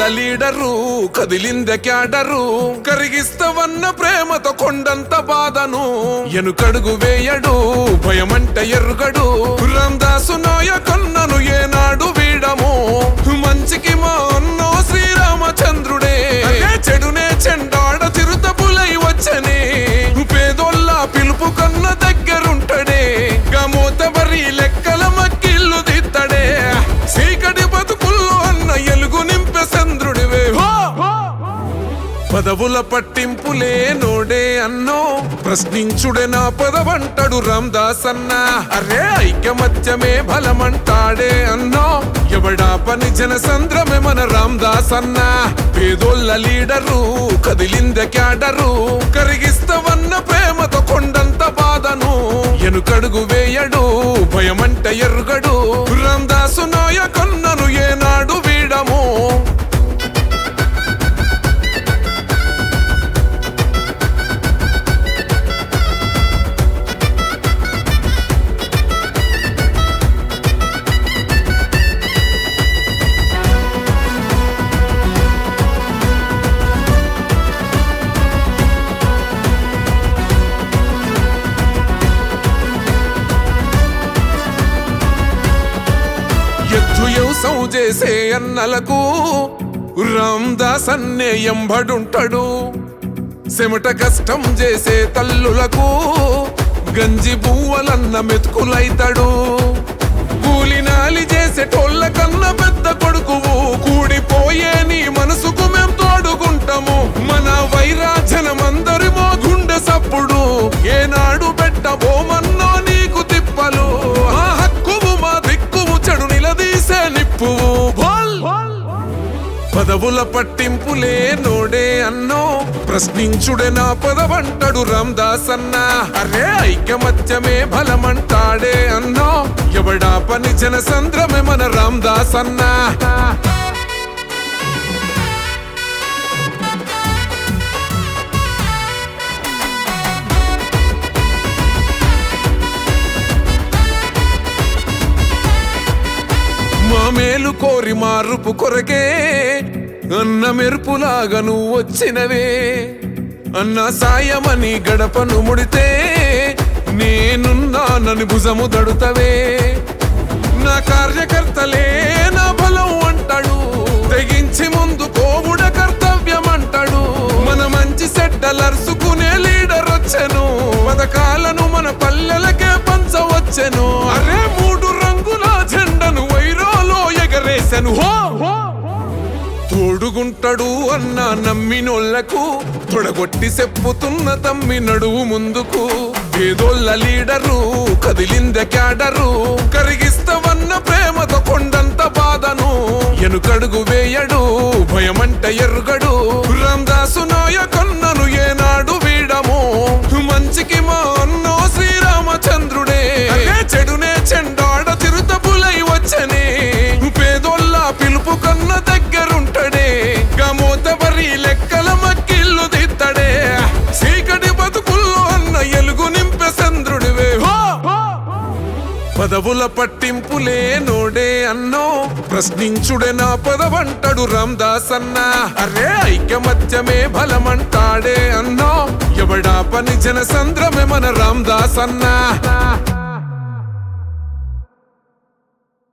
పేదోళ్ళ leader కదిలింద cadre కరిగిస్తవన్న ప్రేమతో కొండంత బాధను ఎనుకడుగు వేయడు భయమంట ఎరుగడు. రామదాసు నాయకన్నను ఏనాడు వీడము మంచికి మా పదవుల పట్టింపులే నోడే అన్నో. ప్రశ్నించుడే నా పదవంటడు రామ్దాస్ అన్న. అరే ఐక్యమత్యమే బలమంటాడే అన్నో. ఎవడా పని జన సంద్రమే మన రామ్దాస్ అన్న. పేదోళ్ళ లీడరు కదిలింద క్యాడరు. కరిగిస్తవన్న ప్రేమతో కొండంత బాధను ఎనుకడుగు వేయడు భయమంట ఎరుగడు. రామ్దాసు నాయకన్నను ఏ ఎత్తు చేసే అన్నలకు రామ్దాస్ అన్నే ఎంబడుంటాడు సెమట కష్టం చేసే తల్లులకు గంజి పువ్వలన్న మెతుకులైతాడు. కూలినాలి చేసే పదవుల పట్టింపులే నోడే అన్నో. ప్రశ్నించుడే నా పదవంటడు రామ్దాస్ అన్న అరే ఐకమత్యమే బలమంటాడే అన్నో. ఎవడా పని జనసంద్రమే మన రామ్దాస్ అన్న మా మేలు కోరి మారుపు కొరకే అన్న మెరుపులాగా నువ్వు వచ్చినవే. అన్న సాయమని గడపను ముడితే నేనున్నానని భుజము దడుతవే నా కార్యకర్తలే నా బలం అంటాడు. తెగించి ముందు కోవుడ కర్తవ్యం అంటాడు మన మంచి సెడ్డలర్సుకునే లీడర్ వచ్చెను. పథకాలను మన పల్లెలకే పంచవచ్చెను. అరే మూడు రంగుల జెండను వైరాలో ఎగరేసెను. హో! తోడుగుంటడు అన్న నమ్మినోళ్ళకు తొడగొట్టి చెప్పుతున్న తమ్మి నడువు ముందుకు. ఏదోళ్ళ లీడరు కదిలింద క్యాడరు. కరిగిస్తవన్న ప్రేమతో కొండంత బాధను. ఎనుకడుగు వేయడు భయమంట ఎరుగడు. పదవుల పట్టింపులే నోడే అన్నో. ప్రశ్నించుడే నా పదవంటడు రామ్దాస్ అన్న అరే ఐక్యమత్యమే బలమంటాడే అన్నో. ఎవడా పని జన సంద్రమే మన రామ్దాస్ అన్నా